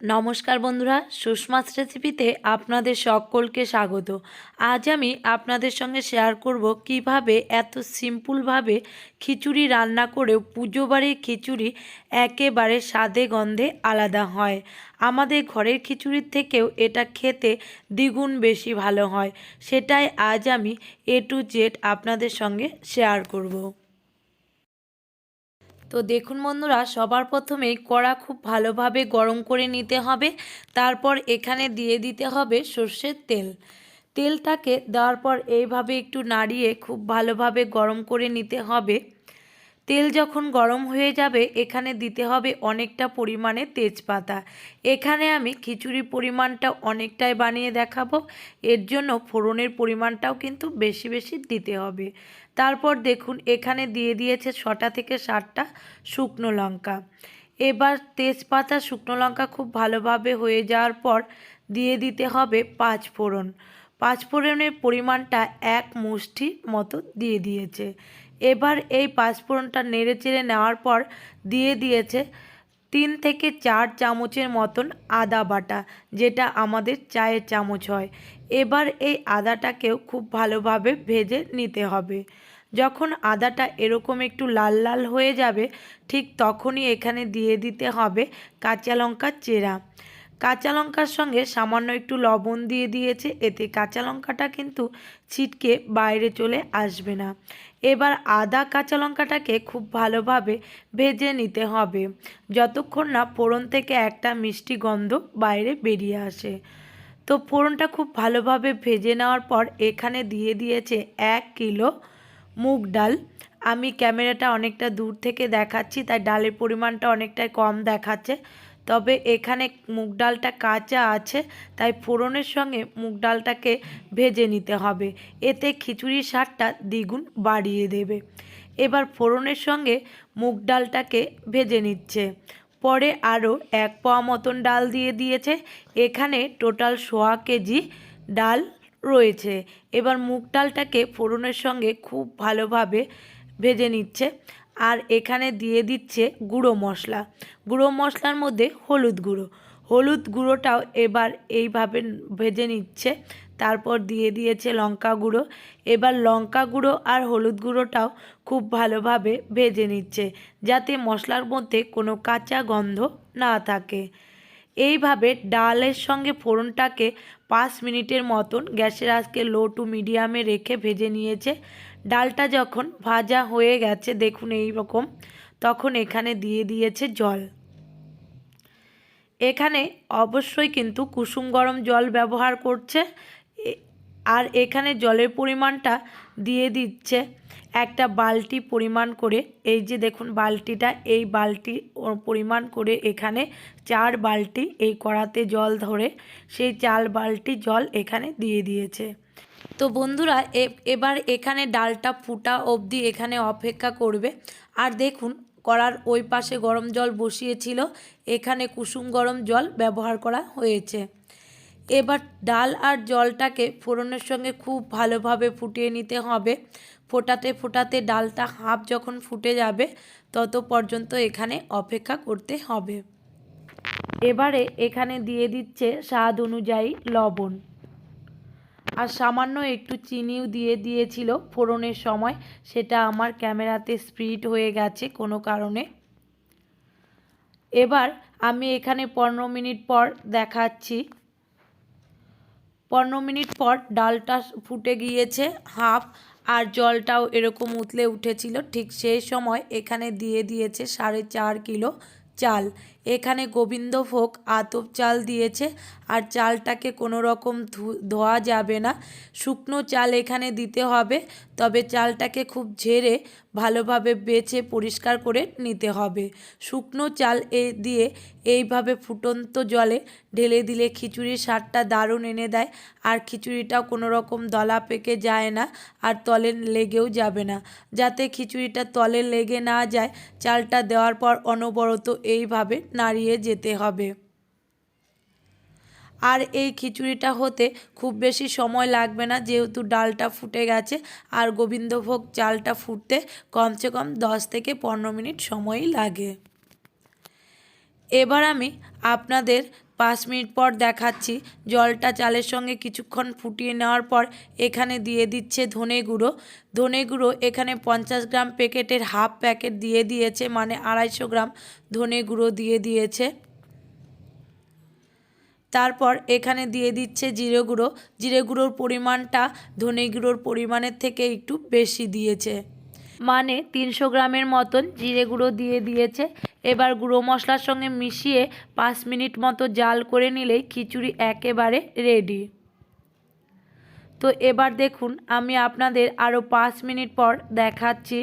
নমস্কার বন্ধুরা সুষমাস রেসিপিতে আপনাদের সকলকে স্বাগত। আজ আমি আপনাদের সঙ্গে শেয়ার করব কীভাবে এত সিম্পলভাবে খিচুড়ি রান্না করেও পুজো বাড়ির খিচুড়ি একেবারে স্বাদে গন্ধে আলাদা হয়। আমাদের ঘরের খিচুড়ির থেকেও এটা খেতে দ্বিগুণ বেশি ভালো হয়। সেটাই আজ আমি এ টু জেড আপনাদের সঙ্গে শেয়ার করব। তো দেখুন বন্ধুরা, সবার প্রথমে কড়া খুব ভালোভাবে গরম করে নিতে হবে। তারপর এখানে দিয়ে দিতে হবে সর্ষের তেল। তেলটাকে দেওয়ার পর এইভাবে একটু নাড়িয়ে খুব ভালোভাবে গরম করে নিতে হবে। তেল যখন গরম হয়ে যাবে, এখানে দিতে হবে অনেকটা পরিমাণে তেজপাতা। এখানে আমি খিচুড়ির পরিমাণটা অনেকটাই বানিয়ে দেখাবো। এর জন্য ফোড়নের পরিমাণটাও কিন্তু বেশি বেশি দিতে হবে। তারপর দেখুন, এখানে দিয়ে দিয়েছে ছটা থেকে সাতটা শুকনো লঙ্কা। এবার তেজপাতা, শুকনো লঙ্কা খুব ভালোভাবে হয়ে যাওয়ার পর দিয়ে দিতে হবে পাঁচ ফোড়ন। পাঁচ ফোড়নের পরিমাণটা এক মুষ্টি মতো দিয়ে দিয়েছে। এবার এই পাঁচফোড়নটা নেড়ে চেড়ে নেওয়ার পর দিয়ে দিয়েছে তিন থেকে চার চামচের মতন আদা বাটা, যেটা আমাদের চায়ের চামচ হয়। এবার এই আদাটাকেও খুব ভালোভাবে ভেজে নিতে হবে। যখন আদাটা এরকম একটু লাল লাল হয়ে যাবে, ঠিক তখনই এখানে দিয়ে দিতে হবে কাঁচা লঙ্কার চেরা। কাঁচা লঙ্কার সঙ্গে সামান্য একটু লবণ দিয়ে দিয়েছে, এতে কাঁচা লঙ্কাটা কিন্তু ছিটকে বাইরে চলে আসবে না। এবার আদা কাঁচা লঙ্কাটাকে খুব ভালোভাবে ভেজে নিতে হবে। যতক্ষণ না ফোড়ন থেকে একটা মিষ্টি গন্ধ বাইরে বেরিয়ে আসে। তো ফোড়নটা খুব ভালোভাবে ভেজে নেওয়ার পর এখানে দিয়ে দিয়েছে এক কিলো মুগ ডাল। আমি ক্যামেরাটা অনেকটা দূর থেকে দেখাচ্ছি, তাই ডালের পরিমাণটা অনেকটাই কম দেখাচ্ছে। তবে এখানে মুগ ডালটা কাঁচা আছে, তাই ফোড়নের সঙ্গে মুগ ডালটাকে ভেজে নিতে হবে। এতে খিচুড়ির স্বাদটা দ্বিগুণ বাড়িয়ে দেবে। এবার ফোড়নের সঙ্গে মুগ ডালটাকে ভেজে নিচ্ছে। পরে আরও এক পাওয়া মতন ডাল দিয়ে দিয়েছে। এখানে টোটাল সোয়া কেজি ডাল রয়েছে। এবার মুগ ডালটাকে ফোড়নের সঙ্গে খুব ভালোভাবে ভেজে নিচ্ছে। আর এখানে দিয়ে দিচ্ছে গুঁড়ো মশলা। গুঁড়ো মশলার মধ্যে হলুদ গুঁড়ো। হলুদ গুঁড়োটাও এবার এইভাবে ভেজে নিচ্ছে। তারপর দিয়ে দিয়েছে লঙ্কা গুঁড়ো। এবার লঙ্কা গুঁড়ো আর হলুদ গুঁড়োটাও খুব ভালোভাবে ভেজে নিচ্ছে, যাতে মশলার মধ্যে কোনো কাঁচা গন্ধ না থাকে। এইভাবে ডালের সঙ্গে ফোড়নটাকে পাঁচ মিনিটের মতন গ্যাসের আজকে লো টু মিডিয়ামে রেখে ভেজে নিয়েছে। ডালটা যখন ভাজা হয়ে গেছে, দেখুন এই রকম, তখন এখানে দিয়ে দিয়েছে জল। এখানে অবশ্যই কিন্তু কুসুম গরম জল ব্যবহার করছে। আর এখানে জলের পরিমাণটা দিয়ে দিচ্ছে একটা বালতি পরিমাণ করে। এই যে দেখুন বালতিটা, এই বালতি পরিমাণ করে এখানে চার বালতি এই কড়াতে জল ধরে, সেই চার বালতি জল এখানে দিয়ে দিয়েছে। তো বন্ধুরা এবার এখানে ডালটা ফুটা অবধি এখানে অপেক্ষা করবে। আর দেখুন, কড়ার ওই পাশে গরম জল বসিয়েছিল, এখানে কুসুম গরম জল ব্যবহার করা হয়েছে। এবার ডাল আর জলটাকে ফোড়নের সঙ্গে খুব ভালোভাবে ফুটিয়ে নিতে হবে। ফোটাতে ফোটাতে ডালটা হাফ যখন ফুটে যাবে, তত পর্যন্ত এখানে অপেক্ষা করতে হবে। এবারে এখানে দিয়ে দিচ্ছে স্বাদ অনুযায়ী লবণ। আর সামান্য একটু চিনিও দিয়ে দিয়েছিল ফোড়নের সময়। সেটা আমার ক্যামেরাতে স্প্রিড হয়ে গেছে কোনো কারণে। এবার আমি এখানে পনেরো মিনিট পর দেখাচ্ছি। পনেরো মিনিট পর ডালটা ফুটে গিয়েছে হাফ আর জলটাও এরকম উতলে উঠেছিল। ঠিক সেই সময় এখানে দিয়ে দিয়েছে সাড়ে চার কিলো চাল। এখানে গোবিন্দভোগ আতপ চাল দিয়েছে আর চালটাকে কোনো রকম ধোয়া যাবে না। শুকনো চাল এখানে দিতে হবে, তবে চালটাকে খুব ঝেড়ে ভালোভাবে বেছে পরিষ্কার করে নিতে হবে। শুকনো চাল এ দিয়ে এইভাবে ফুটন্ত জলে ঢেলে দিলে খিচুড়ির স্বাদটা দারুণ এনে দেয় আর খিচুড়িটাও কোনো রকম দলা পেকে যায় না আর তলে লেগেও যাবে না। যাতে খিচুড়িটা তলে লেগে না যায়, চালটা দেওয়ার পর অনবরত এইভাবে নাড়িয়ে যেতে হবে। আর এই খিচুড়িটা হতে খুব বেশি সময় লাগবে না, যেহেতু ডালটা ফুটে গেছে আর গোবিন্দভোগ চালটা ফুটতে কমসে কম দশ থেকে পনেরো মিনিট সময়ই লাগে। এবার আমি আপনাদের পাঁচ মিনিট পর দেখাচ্ছি, জলটা চালের সঙ্গে কিছুক্ষণ ফুটিয়ে নেওয়ার পর এখানে দিয়ে দিচ্ছে ধনে গুঁড়ো। ধনে গুঁড়ো এখানে পঞ্চাশ গ্রাম প্যাকেটের হাফ প্যাকেট দিয়ে দিয়েছে মানে আড়াইশো গ্রাম ধনে গুঁড়ো দিয়ে দিয়েছে। তারপর এখানে দিয়ে দিচ্ছে জিরে গুঁড়ো। জিরে গুঁড়োর পরিমাণটা ধনে গুঁড়োর পরিমাণের থেকে একটু বেশি দিয়েছে। মানে তিনশো গ্রামের মতন জিরে গুঁড়ো দিয়ে দিয়েছে। এবার গুঁড়ো মশলার সঙ্গে মিশিয়ে পাঁচ মিনিট মতো জাল করে নিলেই খিচুড়ি একেবারে রেডি। তো এবার দেখুন, আমি আপনাদের আরও পাঁচ মিনিট পর দেখাচ্ছি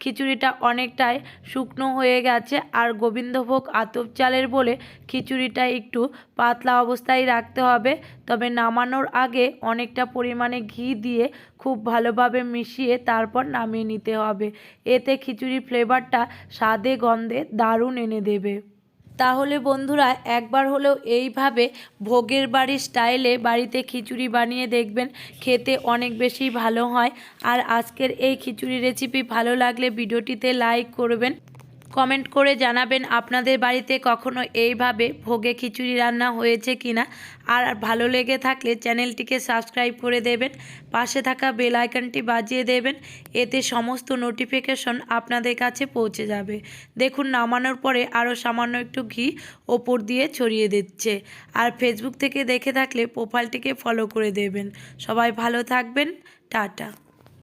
খিচুড়িটা অনেকটাই শুকনো হয়ে গেছে আর গোবিন্দভোগ আতপ চালের বলে খিচুড়িটা একটু পাতলা অবস্থায় রাখতে হবে। তবে নামানোর আগে অনেকটা পরিমাণে ঘি দিয়ে খুব ভালোভাবে মিশিয়ে তারপর নামিয়ে নিতে হবে। এতে খিচুড়ির ফ্লেভারটা স্বাদে গন্ধে দারুণ এনে দেবে। তাহলে বন্ধুরা, একবার হলেও এইভাবে ভোগের বাড়ির স্টাইলে বাড়িতে খিচুড়ি বানিয়ে দেখবেন, খেতে অনেক বেশি ভালো হয়। আর আজকের এই খিচুড়ি রেসিপি ভালো লাগলে ভিডিওটিতে লাইক করবেন। কমেন্ট করে জানাবেন আপনাদের বাড়িতে কখনো এইভাবে ভোগে খিচুড়ি রান্না হয়েছে কিনা। আর ভালো লেগে থাকলে চ্যানেলটিকে সাবস্ক্রাইব করে দেবেন, পাশে থাকা বেল আইকনটি বাজিয়ে দেবেন, এতে সমস্ত নোটিফিকেশন আপনাদের কাছে পৌঁছে যাবে। দেখুন, নামানোর পরে আরও সামান্য একটু ঘি ওপর দিয়ে ছড়িয়ে দিচ্ছে। আর ফেসবুক থেকে দেখে থাকলে প্রোফাইলটিকে ফলো করে দেবেন। সবাই ভালো থাকবেন, টাটা।